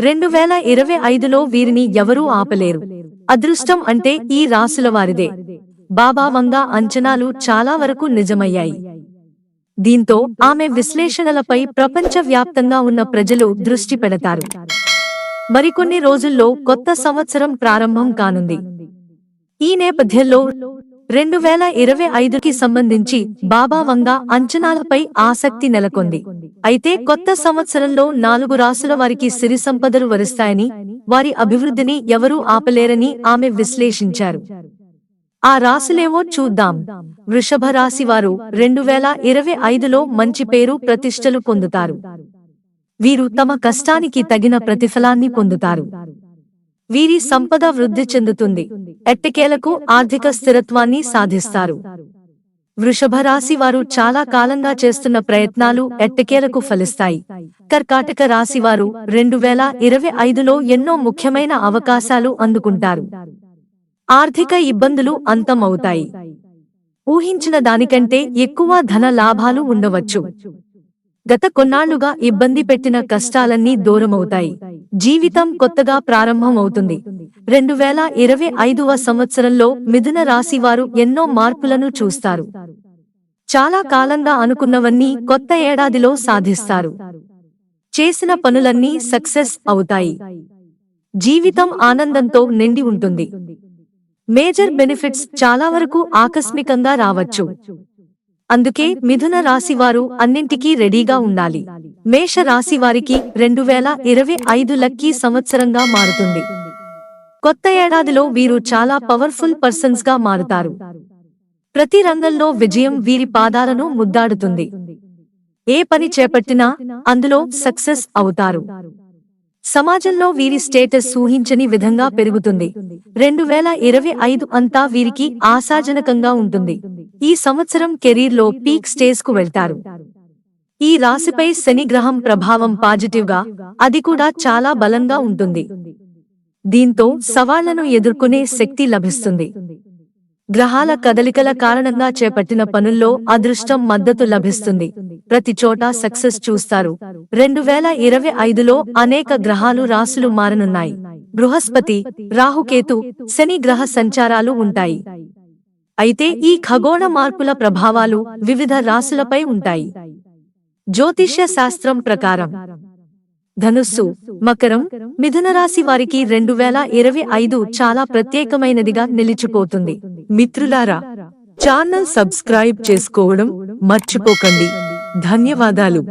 రెండు వేల ఇరవై ఐదులో వీరిని ఎవరూ ఆపలేరు. అదృష్టం అంటే ఈ రాసుల వారిదే. బాబా వంగ అంచనాలు చాలా వరకు నిజమయ్యాయి. దీంతో ఆమె విశ్లేషణలపై ప్రపంచవ్యాప్తంగా ఉన్న ప్రజలు దృష్టి పెడతారు. మరికొన్ని రోజుల్లో కొత్త సంవత్సరం ప్రారంభం కానుంది. ఈ నేపథ్యంలో రెండు వేల ఇరవై ఐదుకి సంబంధించి బాబా వంగ అంచనాలపై ఆసక్తి నెలకొంది. అయితే కొత్త సంవత్సరంలో నాలుగు రాసుల వారికి సిరి సంపదలు వరిస్తాయని వారి అభివృద్ధిని ఎవరూ ఆపలేరని ఆమె విశ్లేషించారు. ఆ రాసులేవో చూద్దాం. వృషభ రాశి వారు రెండు వేల ఇరవై ఐదులో మంచి పేరు ప్రతిష్టలు పొందుతారు. వీరు తమ కష్టానికి తగిన ప్రతిఫలాన్ని పొందుతారు. వీరి సంపద వృద్ధి చెందుతుంది. ఎట్టకేలకు ఆర్థిక స్థిరత్వాన్ని సాధిస్తారు. వృషభ రాశి వారు చాలా కాలంగా చేస్తున్న ప్రయత్నాలు ఎట్టకేలకు ఫలిస్తాయి. కర్కాటక రాశి వారు రెండు వేల ఇరవై ఐదులో ఎన్నో ముఖ్యమైన అవకాశాలు అందుకుంటారు. ఆర్థిక ఇబ్బందులు అంతమవుతాయి. ఊహించిన దానికంటే ఎక్కువ ధన లాభాలు ఉండవచ్చు. గత కొన్నాళ్ళుగా ఇబ్బంది పెట్టిన కష్టాలన్నీ దూరమవుతాయి. జీవితం కొత్తగా ప్రారంభం అవుతుంది రెండు వేల ఇరవై ఐదవ సంవత్సరంలో మిథున రాశి వారు ఎన్నో మార్పులను చూస్తారు. చాలా కాలంగా అనుకున్నవన్నీ కొత్త ఏడాదిలో సాధిస్తారు. చేసిన పనులన్నీ సక్సెస్ అవుతాయి. జీవితం ఆనందంతో నిండి ఉంటుంది. మేజర్ బెనిఫిట్స్ చాలా వరకు ఆకస్మికంగా రావచ్చు. అందుకే మిథున రాశి వారు అన్నింటికీ రెడీగా ఉండాలి. మేష రాశి వారికి రెండు వేల ఇరవై ఐదు లక్కీ సంవత్సరంగా మారుతుంది. కొత్త ఏడాదిలో వీరు చాలా పవర్ఫుల్ పర్సన్స్గా మారుతారు. ప్రతి రంగంలో విజయం వీరి పాదాలను ముద్దాడుతుంది. ఏ పని చేపట్టినా అందులో సక్సెస్ అవుతారు. సమాజంలో వీరి స్టేటస్ ఊహించని విధంగా పెరుగుతుంది. రెండు వేల ఇరవై ఐదు అంతా వీరికి ఆశాజనకంగా ఉంటుంది. ఈ సంవత్సరం కెరీర్లో పీక్ స్టేజ్కు వెళ్తారు. ఈ రాశిపై శని గ్రహం ప్రభావం పాజిటివ్గా అది కూడా చాలా బలంగా ఉంటుంది. దీంతో సవాళ్ళను ఎదుర్కొనే శక్తి లభిస్తుంది. గ్రహాల కదలికల కారణంగా చేపట్టిన పనుల్లో అదృష్టం మద్దతు లభిస్తుంది. ప్రతి చోట సక్సెస్ చూస్తారు. రెండు వేల ఇరవై ఐదులో అనేక గ్రహాలు రాసులు మారనున్నాయి. బృహస్పతి రాహుకేతు శని గ్రహ సంచారాలు ఉంటాయి. అయితే ఈ ఖగోళ మార్పుల ప్రభావాలు వివిధ రాసులపై ఉంటాయి. జ్యోతిష్య శాస్త్రం ప్రకారం. ధనుస్సు మకరం మిథున రాశి వారికి రెండు వేల ఇరవై ఐదు చాలా ప్రత్యేకమైనదిగా నిలిచిపోతుంది. మిత్రులారా ఛానల్ సబ్స్క్రైబ్ చేసుకోవడం మర్చిపోకండి. ధన్యవాదాలు.